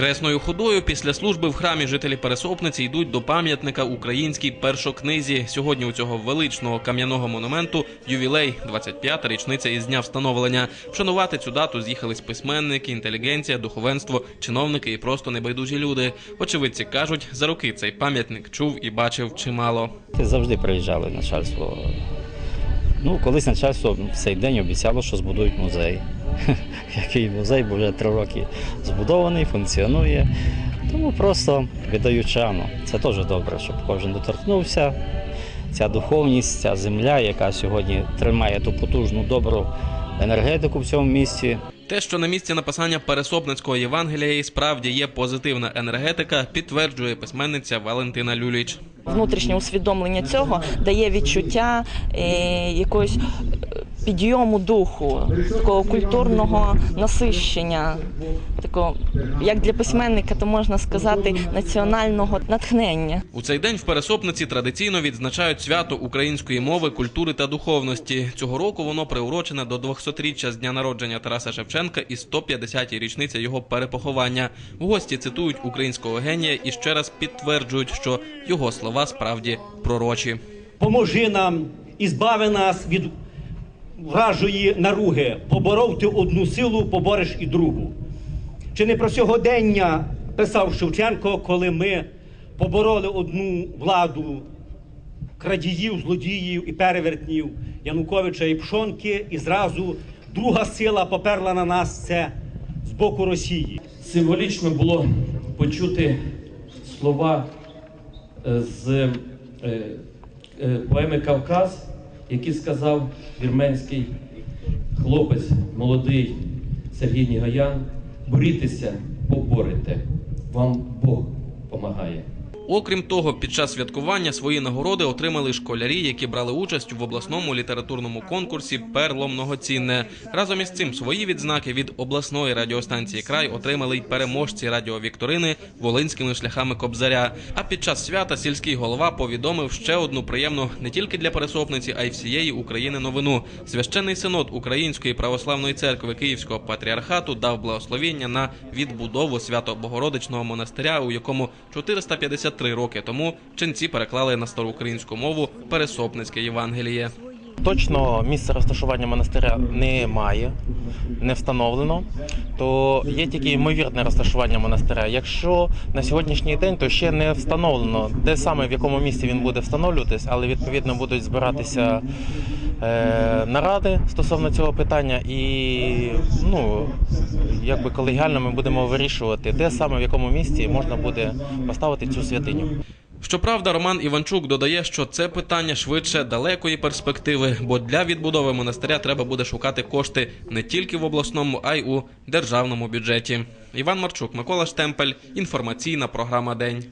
Хресною ходою після служби в храмі жителі Пересопниці йдуть до пам'ятника українській першокнизі. Сьогодні у цього величного кам'яного монументу ювілей, 25-та річниця із дня встановлення. Вшанувати цю дату з'їхались письменники, інтелігенція, духовенство, чиновники і просто небайдужі люди. Очевидці кажуть, за роки цей пам'ятник чув і бачив чимало. Завжди приїжджали начальство. Ну, колись начальство в цей день обіцяло, що збудують музей. Який музей, бо вже три роки збудований, функціонує. Тому просто віддають шану. Це теж добре, щоб кожен доторкнувся. Ця духовність, ця земля, яка сьогодні тримає ту потужну добру енергетику в цьому місті. Те, що на місці написання Пересопницького Євангелія і справді є позитивна енергетика, підтверджує письменниця Валентина Люліч. Внутрішнє усвідомлення цього дає відчуття е, якогось е, підйому духу, такого культурного насищення, такого, як для письменника, то можна сказати, національного натхнення. У цей день в Пересопниці традиційно відзначають свято української мови, культури та духовності. Цього року воно приурочене до 200-річчя з дня народження Тараса Шевченка і 150-й річниця його перепоховання. В гості цитують українського генія і ще раз підтверджують, що його слова справді пророчі. Поможи нам і збави нас від вражої наруги. Поборов ти одну силу, побореш і другу. Чи не про сьогодення писав Шевченко, коли ми побороли одну владу крадіїв, злодіїв і перевертнів Януковича і Пшонки, і зразу друга сила поперла на нас це з боку Росії. Символічно було почути слова е, з е, е, поеми Кавказ, які сказав вірменський хлопець, молодий Сергій Нігаян. Борітеся, поборете, вам Бог помагає. Окрім того, під час святкування свої нагороди отримали школярі, які брали участь в обласному літературному конкурсі Перло многоцінне. Разом із цим свої відзнаки від обласної радіостанції край отримали й переможці радіовікторини волинськими шляхами Кобзаря. А під час свята сільський голова повідомив ще одну приємну не тільки для пересопниці, а й всієї України новину. Священний синод Української православної церкви Київського патріархату дав благословіння на відбудову свято-богородичного монастиря, у якому 453 роки тому ченці переклали на староукраїнську мову Пересопницьке Євангеліє. Точно місце розташування монастиря немає, не встановлено, то є тільки ймовірне розташування монастиря. Якщо на сьогоднішній день, то ще не встановлено, де саме в якому місці він буде встановлюватись, але відповідно будуть збиратися е, наради стосовно цього питання, і ну якби колегіально ми будемо вирішувати, де саме в якому місці можна буде поставити цю святиню. Щоправда, Роман Іванчук додає, що це питання швидше далекої перспективи, бо для відбудови монастиря треба буде шукати кошти не тільки в обласному, а й у державному бюджеті. Іван Марчук, Микола Штемпель. Інформаційна програма День.